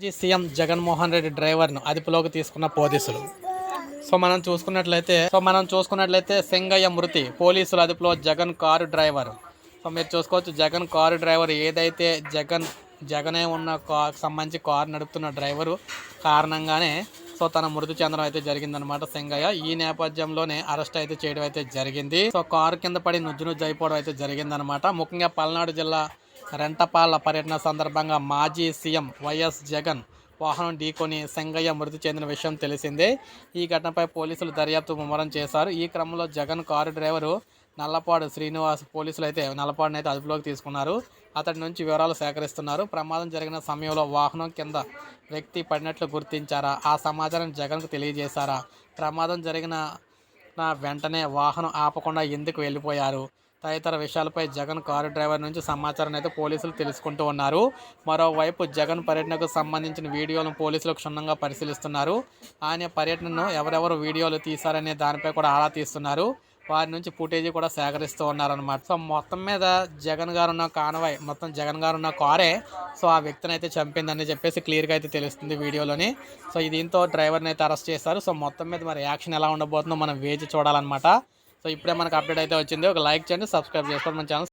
మాజీ సీఎం జగన్మోహన్ రెడ్డి డ్రైవర్ను అదుపులోకి తీసుకున్న పోలీసులు. సో మనం చూసుకున్నట్లయితే సో మనం చూసుకున్నట్లయితే సింగయ్య మృతి పోలీసుల అదుపులో జగన్ కారు డ్రైవర్. సో మీరు చూసుకోవచ్చు జగన్ కారు డ్రైవర్ ఏదైతే జగన్ జగనే ఉన్న కార్ సంబంధించి కారు నడుపుతున్న డ్రైవరు కారణంగానే సో తన మృతి చెందడం అయితే జరిగిందనమాట సింగయ్య. ఈ నేపథ్యంలోనే అరెస్ట్ అయితే చేయడం అయితే జరిగింది. సో కారు కింద పడి నుజ్జు నుజ్జు అయిపోవడం అయితే జరిగిందనమాట ముఖ్యంగా పల్నాడు జిల్లా రెంటపాల పర్యటన సందర్భంగా మాజీ సీఎం వైఎస్ జగన్ వాహనం ఢీకొని సంగయ్య మృతి చెందిన విషయం తెలిసిందే. ఈ ఘటనపై పోలీసులు దర్యాప్తు ముమ్మరం చేశారు. ఈ క్రమంలో జగన్ కారు డ్రైవరు నల్లపాడు శ్రీనివాస్ పోలీసులు అయితే నల్లపాడును అయితే అదుపులోకి తీసుకున్నారు. అతడి నుంచి వివరాలు సేకరిస్తున్నారు. ప్రమాదం జరిగిన సమయంలో వాహనం కింద వ్యక్తి పడినట్లు గుర్తించారా? ఆ సమాచారం జగన్కు తెలియజేశారా? ప్రమాదం జరిగిన వెంటనే వాహనం ఆపకుండా ఎందుకు వెళ్ళిపోయారు? తదితర విషయాలపై జగన్ కారు డ్రైవర్ నుంచి సమాచారం అయితే పోలీసులు తెలుసుకుంటూ ఉన్నారు. మరోవైపు జగన్ పర్యటనకు సంబంధించిన వీడియోలను పోలీసులు క్షుణ్ణంగా పరిశీలిస్తున్నారు. ఆయన పర్యటనను ఎవరెవరు వీడియోలు తీశారనే దానిపై కూడా ఆరా తీస్తున్నారు. వారి నుంచి ఫుటేజీ కూడా సేకరిస్తూ ఉన్నారనమాట సో మొత్తం మీద జగన్ గారు ఉన్న కానవాయ్ మొత్తం జగన్ గారు ఉన్న కారే సో ఆ వ్యక్తిని అయితే చంపిందని చెప్పేసి క్లియర్గా అయితే తెలుస్తుంది వీడియోలోని. సో దీంతో డ్రైవర్ని అయితే అరెస్ట్ చేశారు. సో మొత్తం మీద మరి యాక్షన్ ఎలా ఉండబోతుందో మనం వేచి చూడాలన్నమాట. సో ఇప్పుడే మనకు అప్డేట్ అయితే వచ్చింది. ఒక లైక్ చేయండి సబ్స్క్రైబ్ చేసుకోండి మన ఛానల్.